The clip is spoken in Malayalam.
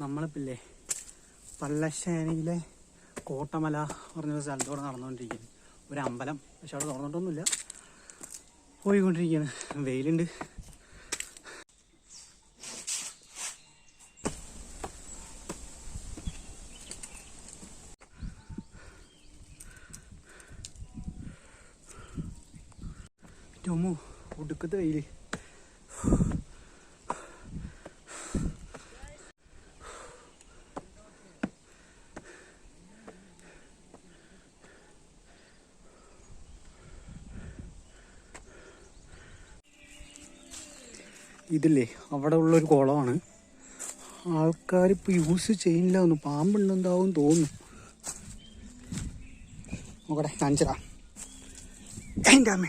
നമ്മളിപ്പില്ലേ പല്ലശ്ശേനയിലെ കോട്ടമല പറഞ്ഞൊരു സ്ഥലത്തോടെ നടന്നുകൊണ്ടിരിക്കുകയാണ് ഒരു അമ്പലം. പക്ഷെ അവിടെ തുറന്നിട്ടൊന്നുമില്ല. പോയിക്കൊണ്ടിരിക്കുകയാണ്. വെയിലുണ്ട്. ചുമു ഒടുക്കത്തെ വെയിൽ. ഇതില്ലേ അവിടെ ഉള്ളൊരു കുളമാണ്. ആൾക്കാർ ഇപ്പോൾ യൂസ് ചെയ്യില്ല ഒന്ന് പാമ്പുണ്ടെന്താവും തോന്നുന്നു. നോക്കട്ടെ കാണിച്ചതാ. എന്റെ അമ്മേ.